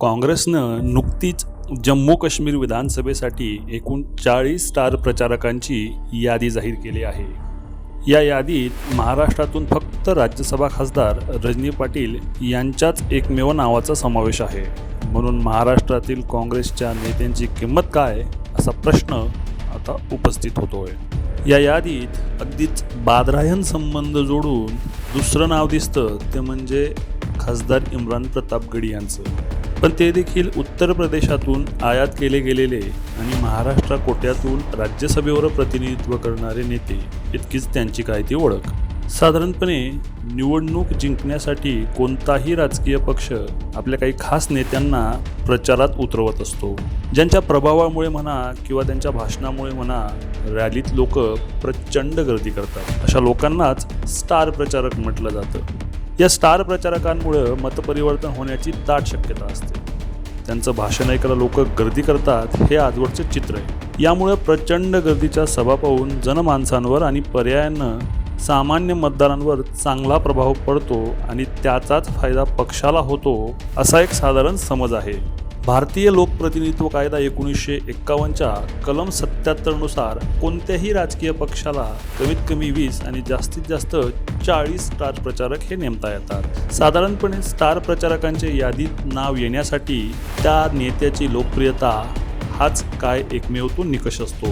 काँग्रेसनं नुकतीच जम्मू काश्मीर विधानसभेसाठी एकूण चाळीस स्टार प्रचारकांची यादी जाहीर केली आहे. या यादीत महाराष्ट्रातून फक्त राज्यसभा खासदार रजनी पाटील यांच्याच एकमेव नावाचा समावेश आहे. म्हणून महाराष्ट्रातील काँग्रेसच्या नेत्यांची किंमत काय असा प्रश्न आता उपस्थित होतोय. या यादीत अगदीच बादरायन संबंध जोडून दुसरं नाव दिसतं ते म्हणजे खासदार इम्रान प्रतापगडी यांचं. पण ते देखील उत्तर प्रदेशातून आयात केले गेलेले आणि महाराष्ट्र कोट्यातून राज्यसभेवर प्रतिनिधित्व करणारे नेते इतकीच त्यांची काय ती ओळख? साधारणपणे निवडणूक जिंकण्यासाठी कोणताही राजकीय पक्ष आपल्या काही खास नेत्यांना प्रचारात उतरवत असतो. ज्यांच्या प्रभावामुळे म्हणा किंवा त्यांच्या भाषणामुळे म्हणा रॅलीत लोक प्रचंड गर्दी करतात. अशा लोकांनाच स्टार प्रचारक म्हटलं जातं. या स्टार प्रचारकांमुळं मतपरिवर्तन होण्याची दाट शक्यता असते. त्यांचं भाषण ऐकायला लोक गर्दी करतात हे आजवरचे चित्र आहे. यामुळं प्रचंड गर्दीच्या सभा पाहून जनमानसांवर आणि पर्यायानं सामान्य मतदारांवर चांगला प्रभाव पडतो आणि त्याचाच फायदा पक्षाला होतो असा एक साधारण समज आहे. भारतीय लोकप्रतिनिधित्व कायदा एकोणीसशे एक्कावन्नच्या कलम सत्याहत्तरनुसार कोणत्याही राजकीय पक्षाला कमीत कमी वीस आणि जास्तीत जास्त चाळीस स्टार प्रचारक हे नेमता येतात. साधारणपणे स्टार प्रचारकांच्या यादीत नाव येण्यासाठी त्या नेत्याची लोकप्रियता हाच काय एकमेव तो निकष असतो?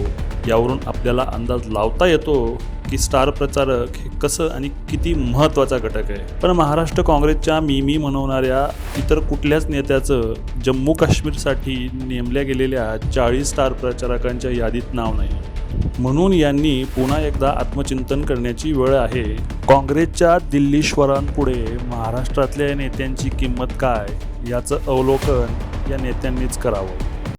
यावरून आपल्याला अंदाज लावता येतो. की स्टार प्रचारक हे कसं आणि किती महत्त्वाचा घटक आहे. पण महाराष्ट्र काँग्रेसच्या मी मी म्हणवणाऱ्या इतर कुठल्याच नेत्याचं जम्मू काश्मीरसाठी नेमल्या गेलेल्या चाळीस स्टार प्रचारकांच्या यादीत नाव नाही. म्हणून यांनी पुन्हा एकदा आत्मचिंतन करण्याची वेळ आहे. काँग्रेसच्या दिल्लीश्वरांपुढे महाराष्ट्रातल्या नेत्यांची किंमत काय याचं अवलोकन या नेत्यांनीच करावं.